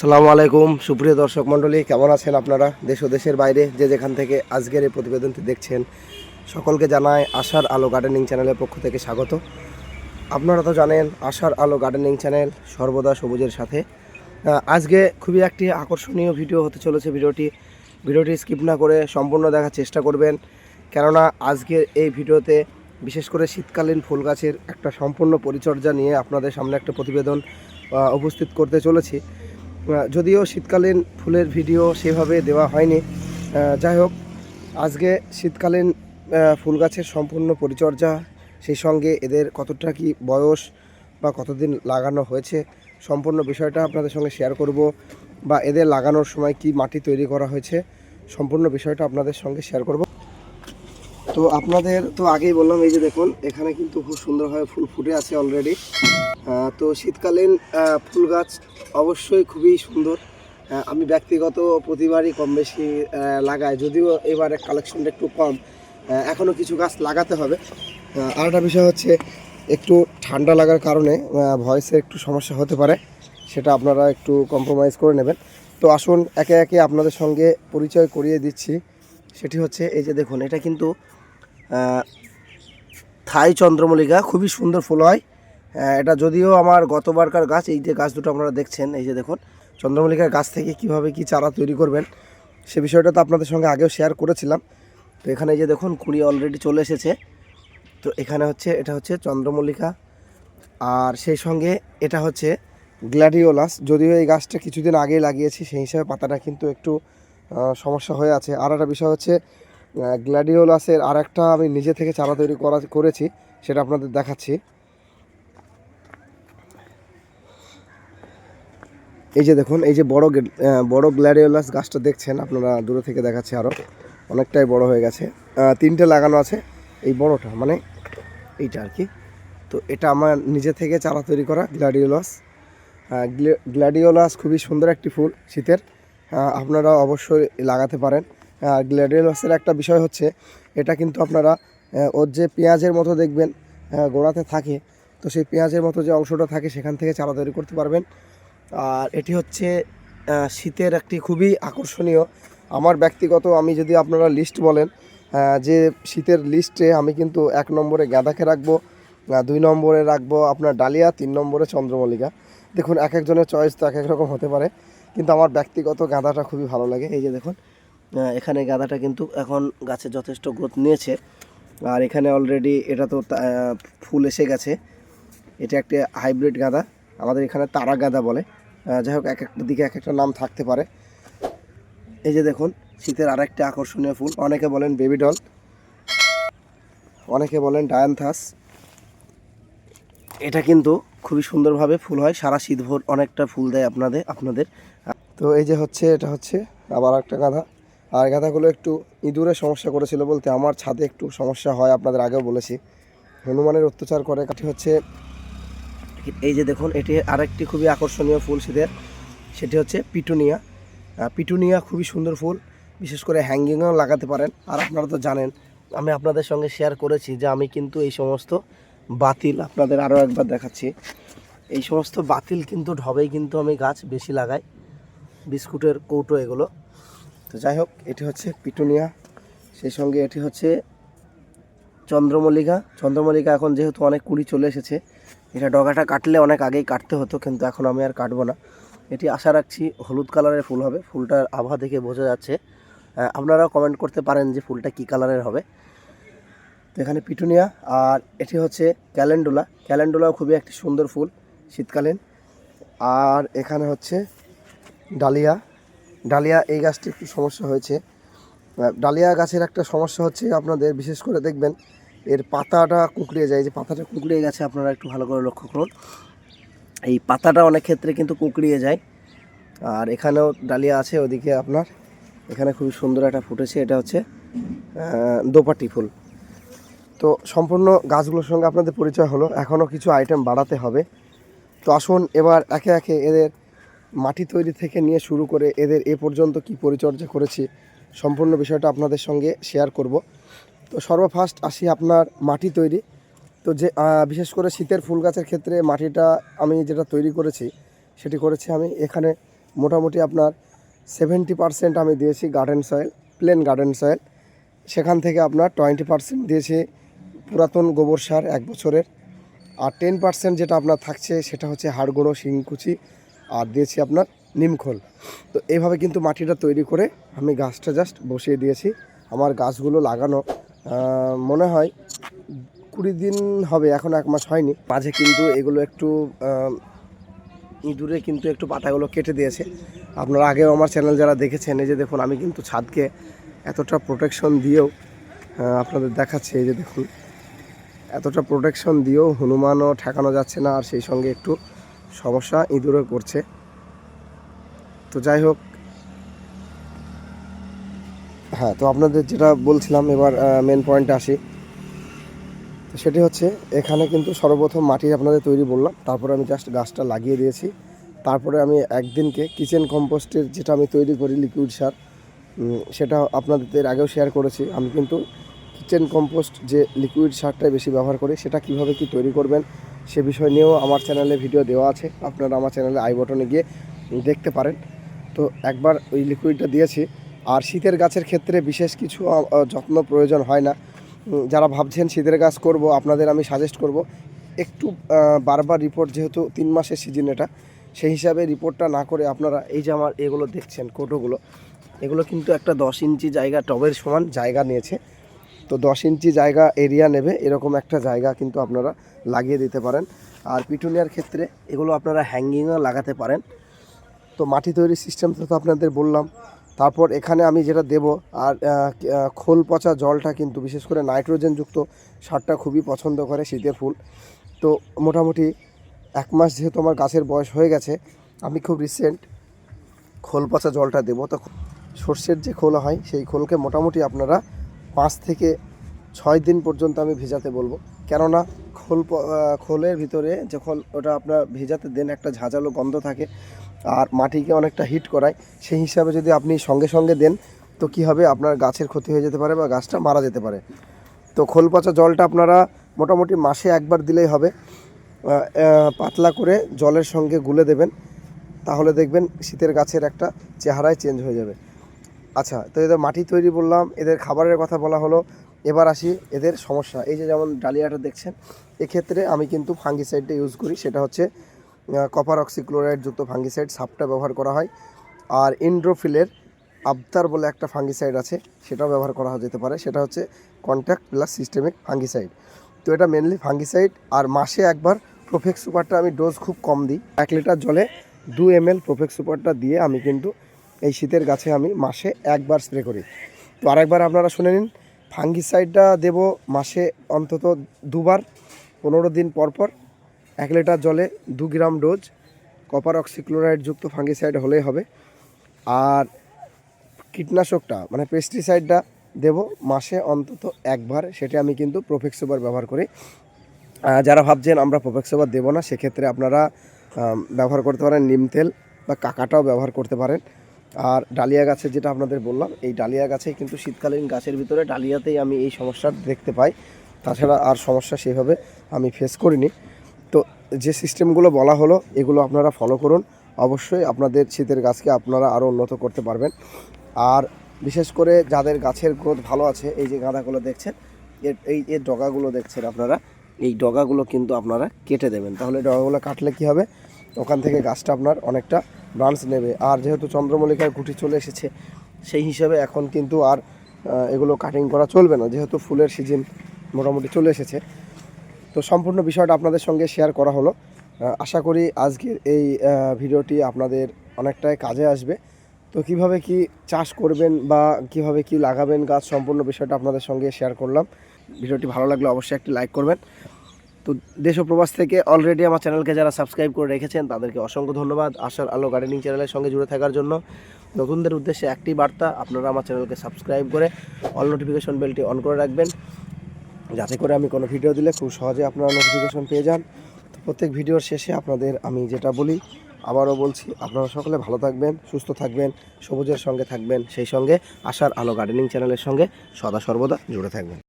সালামু আলাইকুম, সুপ্রিয় দর্শক মণ্ডলী, কেমন আছেন আপনারা? দেশ ও দেশের বাইরে যে যেখান থেকে আজকের এই প্রতিবেদনটি দেখছেন, সকলকে জানায় আশার আলো গার্ডেনিং চ্যানেলের পক্ষ থেকে স্বাগত। আপনারা তো জানেন, আশার আলো গার্ডেনিং চ্যানেল সর্বদা সবুজের সাথে। আজকে খুবই একটি আকর্ষণীয় ভিডিও হতে চলেছে ভিডিওটি। ভিডিওটি স্কিপ না করে সম্পূর্ণ দেখার চেষ্টা করবেন, কেননা আজকের এই ভিডিওতে বিশেষ করে শীতকালীন ফুল গাছের একটা সম্পূর্ণ পরিচর্যা নিয়ে আপনাদের সামনে একটা প্রতিবেদন উপস্থিত করতে চলেছি। যদিও শীতকালীন ফুলের ভিডিও সেভাবে দেওয়া হয়নি। যাই হোক, আজকে শীতকালীন ফুল গাছের সম্পূর্ণ পরিচর্যা, সেই সঙ্গে এদের কতটা কি বয়স বা কতদিন লাগানো হয়েছে, সম্পূর্ণ বিষয়টা আপনাদের সঙ্গে শেয়ার করব বা এদের লাগানোর সময় কি মাটি তৈরি করা হয়েছে, সম্পূর্ণ বিষয়টা আপনাদের সঙ্গে শেয়ার করব। তো আপনাদের তো আগেই বললাম এই যে দেখুন এখানে কিন্তু খুব সুন্দরভাবে ফুল ফুটে আছে অলরেডি তো শীতকালীন ফুল গাছ অবশ্যই খুবই সুন্দর। আমি ব্যক্তিগত প্রতিবারই কম বেশি লাগাই যদিও এবারে কালেকশনটা একটু কম। এখনও কিছু গাছ লাগাতে হবে। আহ, আরেকটা বিষয় হচ্ছে একটু ঠান্ডা লাগার কারণে ভয়েসে একটু সমস্যা হতে পারে সেটা আপনারা একটু কম্প্রোমাইজ করে নেবেন। তো আসুন একে একে আপনাদের সঙ্গে পরিচয় করিয়ে দিচ্ছি। সেটি হচ্ছে এই যে দেখুন এটা কিন্তু থাই চন্দ্রমল্লিকা, খুবই সুন্দর ফুল হয়। এটা যদিও আমার গতবারকার গাছ, এই যে গাছ দুটো আপনারা দেখছেন, এই যে দেখুন, চন্দ্রমল্লিকার গাছ থেকে কীভাবে কি চারা তৈরি করবেন, সে বিষয়টা তো আপনাদের সঙ্গে আগেও শেয়ার করেছিলাম। তো এখানে যে দেখুন, কুড়ি অলরেডি চলে এসেছে। তো এখানে হচ্ছে, এটা হচ্ছে চন্দ্রমল্লিকা। আর সেই সঙ্গে এটা হচ্ছে গ্ল্যাডিওলাস। যদিও এই গাছটা কিছুদিন আগেই লাগিয়েছি, সেই হিসাবে পাতাটা কিন্তু একটু সমস্যা হয়ে আছে। আর একটা বিষয় হচ্ছে গ্ল্যাডিওলাসের আর একটা আমি নিজে থেকে চারা তৈরি করা, করেছি, সেটা আপনাদের দেখাচ্ছি। এই যে দেখুন, এই যে বড় বড় গ্ল্যাডিওলাস গাছটা দেখছেন, আপনারা দূরে থেকে দেখাচ্ছে আরও অনেকটাই বড় হয়ে গেছে। তিনটে লাগানো আছে, এই বড়টা মানে এইটা আর কি। তো এটা আমার নিজে থেকে চারা তৈরি করা গ্ল্যাডিওলাস গ্ল্যাডিওলাস খুবই সুন্দর একটি ফুল শীতের। আপনারা অবশ্যই লাগাতে পারেন। আর গ্ল্যাডিওলাসের একটা বিষয় হচ্ছে, এটা কিন্তু আপনারা ওর যে পেঁয়াজের মতো দেখবেন গোড়াতে থাকে, তো সেই পেঁয়াজের মতো যে অংশটা থাকে সেখান থেকে চারা তৈরি করতে পারবেন। আর এটি হচ্ছে শীতের একটি খুবই আকর্ষণীয়, আমার ব্যক্তিগত আমি যদি আপনারা লিস্ট বলেন যে শীতের লিস্টে আমি কিন্তু এক নম্বরে গাঁদাকে রাখব দুই নম্বরে রাখব আপনার ডালিয়া, তিন নম্বরে চন্দ্রমল্লিকা। দেখুন, এক একজনের চয়েস তো এক এক রকম হতে পারে, কিন্তু আমার ব্যক্তিগত গাঁদাটা খুবই ভালো লাগে। এই যে দেখুন এখানে গাঁদাটা কিন্তু এখন গাছে যথেষ্ট গ্রোথ নিয়েছে। আর এখানে অলরেডি এটা তো ফুল এসে গেছে। এটা একটি হাইব্রিড গাঁদা, আমাদের এখানে তারা গাঁদা বলে। যাই হোক, এক একটা দিকে এক একটা নাম থাকতে পারে। এই যে দেখুন, শীতের আরেকটি আকর্ষণীয় ফুল, অনেকে বলেন বেবি ডল অনেকে বলেন ডায়ান্থাস এটা কিন্তু খুবই সুন্দরভাবে ফুল হয়, সারা শীতভর অনেকটা ফুল দেয় আপনাদের আপনাদের। তো এই যে হচ্ছে, এটা হচ্ছে আবার একটা গাঁদা। আর গাঁদাগুলো একটু ইঁদুরের সমস্যা করেছিল বলতে আমার ছাদে একটু সমস্যা হয়, আপনাদের আগেও বলেছি। হনুমানের অত্যাচার করে, কাঠি হচ্ছে এই যে দেখুন, এটি আরেকটি খুবই আকর্ষণীয় ফুল শীতের সেটি হচ্ছে পিটুনিয়া। পিটুনিয়া খুবই সুন্দর ফুল, বিশেষ করে হ্যাঙ্গিংও লাগাতে পারেন। আর আপনারা তো জানেন, আমি আপনাদের সঙ্গে শেয়ার করেছি যে আমি কিন্তু এই সমস্ত বাতিল আপনাদের আরও একবার দেখাচ্ছি। এই সমস্ত বাতিল কিন্তু ঢবেই কিন্তু আমি গাছ বেশি লাগাই, বিস্কুটের কৌটো এগুলো। তো যাই হোক এটি হচ্ছে পিটুনিয়া। সেই সঙ্গে এটি হচ্ছে চন্দ্রমল্লিকা। চন্দ্রমল্লিকা এখন যেহেতু অনেক কুড়ি চলে এসেছে এটা ডগাটা কাটলে অনেক আগেই কাটতে হতো কিন্তু এখন আমি আর কাটবো না। এটি আশা রাখছি হলুদ কালারের ফুল হবে ফুলটার আভা দেখে বোঝা যাচ্ছে। আহ, আপনারা কমেন্ট করতে পারেন যে ফুলটা কী কালারের হবে। তো এখানে পিটুনিয়া আর এটি হচ্ছে ক্যালেন্ডুলা। ক্যালেন্ডুলাও খুবই একটি সুন্দর ফুল শীতকালীন। আর এখানে হচ্ছে ডালিয়া। ডালিয়া এই গাছটি একটু সমস্যা হয়েছে। ডালিয়া গাছের একটা সমস্যা হচ্ছে আপনাদের, বিশেষ করে দেখবেন এর পাতাটা কুঁকড়িয়ে যায়। যে পাতাটা কুঁকড়িয়ে গেছে, আপনারা একটু ভালো করে লক্ষ্য করুন। এই পাতাটা অনেক ক্ষেত্রে কিন্তু কুঁকড়িয়ে যায়। আর এখানেও ডালিয়া আছে, ওদিকে আপনার, এখানে খুবই সুন্দর একটা ফুটেছে। এটা হচ্ছে দোপাটি ফুল। তো সম্পূর্ণ গাছগুলোর সঙ্গে আপনাদের পরিচয় হলো। এখনও কিছু আইটেম বাড়াতে হবে। তো আসুন, এবার একে একে এদের মাটি তৈরি থেকে নিয়ে শুরু করে এদের এ পর্যন্ত কি পরিচর্যা করেছি, সম্পূর্ণ বিষয়টা আপনাদের সঙ্গে শেয়ার করব। তো সর্বফার্স্ট আসি আপনার মাটি তৈরি। তো যে বিশেষ করে শীতের ফুল গাছের ক্ষেত্রে মাটিটা আমি যেটা তৈরি করেছি, সেটি করেছি আমি এখানে মোটামুটি আপনার সেভেন্টি পার্সেন্ট আমি দিয়েছি garden soil plain garden soil সেখান থেকে আপনার টোয়েন্টি পার্সেন্ট দিয়েছি পুরাতন গোবর সার এক বছরের। আর টেন পার্সেন্ট যেটা আপনার থাকছে সেটা হচ্ছে হাড় গুঁড়ো শিংকুচি আর দিয়েছি আপনার নিমখোল তো এইভাবে কিন্তু মাটিটা তৈরি করে আমি গাছটা জাস্ট বসিয়ে দিয়েছি। আমার গাছগুলো লাগানো মনে হয় কুড়ি দিন হবে, এখন এক মাস হয়নি। মাঝে কিন্তু এগুলো একটু ইঁদুরে কিন্তু একটু পাতাগুলো কেটে দিয়েছে। আপনারা আগেও আমার চ্যানেল যারা দেখেছেন, এই যে দেখুন, আমি কিন্তু ছাদকে এতটা প্রোটেকশন দিয়েও আপনাদের দেখাচ্ছে, এই যে দেখুন, এতটা প্রোটেকশন দিয়েও হনুমানও ঠেকানো যাচ্ছে না, আর সেই সঙ্গে একটু সমস্যা ইঁদুরে করছে। তো যাই হোক হ্যাঁ তো আপনাদের যেটা বলছিলাম, এবার মেন পয়েন্টে আসি। তো সেটি হচ্ছে, এখানে কিন্তু সর্বপ্রথম মাটি আপনাদের তৈরি বললাম, তারপরে আমি জাস্ট গাছটা লাগিয়ে দিয়েছি। তারপরে আমি একদিনকে কিচেন কম্পোস্টের যেটা আমি তৈরি করি লিকুইড সার সেটা আপনাদের আগেও শেয়ার করেছি। আমি কিন্তু কিচেন কম্পোস্ট যে লিকুইড সারটাই বেশি ব্যবহার করি, সেটা কীভাবে কি তৈরি করবেন সে বিষয় নিয়েও আমার চ্যানেলে ভিডিও দেওয়া আছে। আপনারা আমার চ্যানেলে আই বটনে গিয়ে দেখতে পারেন। তো একবার ওই লিকুইডটা দিয়েছি। আর শীতের গাছের ক্ষেত্রে বিশেষ কিছু যত্ন প্রয়োজন হয় না। যারা ভাবছেন শীতের গাছ করব, আপনাদের আমি সাজেস্ট করব, একটু বারবার রিপোর্ট যেহেতু তিন মাসের সিজন এটা, সেই হিসাবে রিপোর্টটা না করে আপনারা এই যে আমার এগুলো দেখছেন, কোটোগুলো, এগুলো কিন্তু একটা দশ ইঞ্চি জায়গা টবের সমান জায়গা নিয়েছে। তো দশ ইঞ্চি জায়গা এরিয়া নেবে, এরকম একটা জায়গা কিন্তু আপনারা লাগিয়ে দিতে পারেন। আর পিটুনিয়ার ক্ষেত্রে এগুলো আপনারা হ্যাঙ্গিংও লাগাতে পারেন। তো মাটি তৈরির সিস্টেমটা তো আপনাদের বললাম। তারপর এখানে আমি যেটা দেব, আর খোল পচা জলটা কিন্তু বিশেষ করে নাইট্রোজেনযুক্ত সারটা খুবই পছন্দ করে শীতের ফুল। তো মোটামুটি এক মাস যেহেতু আমার গাছের বয়স হয়ে গেছে, আমি খুব রিসেন্ট খোল পচা জলটা দেবো। তো সর্ষের যে খোল হয়, সেই খোলকে মোটামুটি আপনারা পাঁচ থেকে ছয় দিন পর্যন্ত আমি ভেজাতে বলব। কেননা খোল খোলের ভিতরে যখন ওটা আপনার ভেজাতে দেন, একটা ঝাঁঝালো গন্ধ থাকে আর মাটিকে অনেকটা হিট করায়, সেই হিসাবে যদি আপনি সঙ্গে সঙ্গে দেন, তো কি হবে? আপনার গাছের ক্ষতি হয়ে যেতে পারে বা গাছটা মারা যেতে পারে। তো খোল পচা জলটা আপনারা মোটামুটি মাসে একবার দিলেই হবে। পাতলা করে জলের সঙ্গে গুলে দেবেন, তাহলে দেখবেন শীতের গাছের একটা চেহারায় চেঞ্জ হয়ে যাবে। আচ্ছা তো এদের মাটি তৈরি বললাম, এদের খাবারের কথা বলা হলো। এবার আসি এদের সমস্যা। এই যে যেমন ডালিয়াটা দেখছেন, এক্ষেত্রে আমি কিন্তু ফাঙ্গিসাইডটা ইউজ করি। সেটা হচ্ছে কপার অক্সিক্লোরাইড যুক্ত ফাঙ্গিসাইড সাপটা ব্যবহার করা হয়। আর ইন্ড্রোফিলের আবতার বলে একটা ফাঙ্গিসাইড আছে, সেটাও ব্যবহার করা যেতে পারে। সেটা হচ্ছে কন্ট্যাক্ট প্লাস সিস্টেমিক ফাঙ্গিসাইড তো এটা মেনলি ফাঙ্গিসাইড আর মাসে একবার প্রোফেক্স সুপারটা আমি ডোজ খুব কম দিই। এক লিটার জলে দু এম এল প্রোফেক্স সুপারটা দিয়ে আমি কিন্তু এই শীতের গাছে আমি মাসে একবার স্প্রে করি। তো আরেকবার আপনারা শুনে নিন ফাঙ্গিসাইডটা দেব মাসে অন্তত দুবার, পনেরো দিন পর পর। এক লিটার জলে দু গ্রাম ডোজ কপার অক্সিক্লোরাইড যুক্ত ফাঙ্গিসাইড হলেই হবে। আর কীটনাশকটা মানে পেস্টিসাইডটা দেব মাসে অন্তত একবার, সেটা আমি কিন্তু প্রোফেক্সোবার ব্যবহার করি। যারা ভাবছেন আমরা প্রোফেক্সোবার দেবো না, সেক্ষেত্রে আপনারা ব্যবহার করতে পারেন নিম তেল বা কাকাটাও ব্যবহার করতে পারেন। আর ডালিয়া গাছের যেটা আপনাদের বললাম, এই ডালিয়া গাছে কিন্তু শীতকালীন গাছের ভিতরে ডালিয়াতেই আমি এই সমস্যা দেখতে পাই। তাছাড়া আর সমস্যা সেভাবে আমি ফেস করিনি। তো যে সিস্টেমগুলো বলা হলো, এগুলো আপনারা ফলো করুন। অবশ্যই আপনাদের শীতের গাছকে আপনারা আরও উন্নত করতে পারবেন। আর বিশেষ করে যাদের গাছের গ্রোথ ভালো আছে, এই যে গাঁদাগুলো দেখছেন, এর, এই, এর ডগাগুলো দেখছেন আপনারা, এই ডগাগুলো কিন্তু আপনারা কেটে দেবেন। তাহলে ডগাগুলো কাটলে কি হবে? ওখান থেকে গাছটা আপনার অনেকটা ব্রাঞ্চ নেবে। আর যেহেতু চন্দ্রমল্লিকার গুটি চলে এসেছে, সেই হিসাবে এখন কিন্তু আর এগুলো কাটিং করা চলবে না, যেহেতু ফুলের সিজন মোটামুটি চলে এসেছে। তো সম্পূর্ণ বিষয়টা আপনাদের সঙ্গে শেয়ার করা হলো। আশা করি আজকের এই ভিডিওটি আপনাদের অনেকটাই কাজে আসবে। তো কীভাবে কি চাষ করবেন বা কীভাবে কি লাগাবেন গাছ সম্পূর্ণ বিষয়টা আপনাদের সঙ্গে শেয়ার করলাম। ভিডিওটি ভালো লাগলে অবশ্যই একটি লাইক করবেন। তো দেশ প্রবাস থেকে অলরেডি আমার চ্যানেলকে যারা সাবস্ক্রাইব করে রেখেছেন, তাদেরকে অসংখ্য ধন্যবাদ। আশার আলো গার্ডেনিং চ্যানেলের সঙ্গে জুড়ে থাকার জন্য। নতুনদের উদ্দেশ্যে একটি বার্তা, আপনারা আমার চ্যানেলকে সাবস্ক্রাইব করে অল নোটিফিকেশন বেলটি অন করে রাখবেন। যাতে করে আমি কোনো ভিডিও দিলে খুব সহজে আপনারা নোটিফিকেশন পেয়ে যান। তো প্রত্যেক ভিডিওর শেষে আপনাদের আমি যেটা বলি, আবারও বলছি, আপনারা সকলে ভালো থাকবেন, সুস্থ থাকবেন, সবুজের সঙ্গে থাকবেন, সেই সঙ্গে আশার আলো গার্ডেনিং চ্যানেলের সঙ্গে সদা সর্বদা জুড়ে থাকবেন।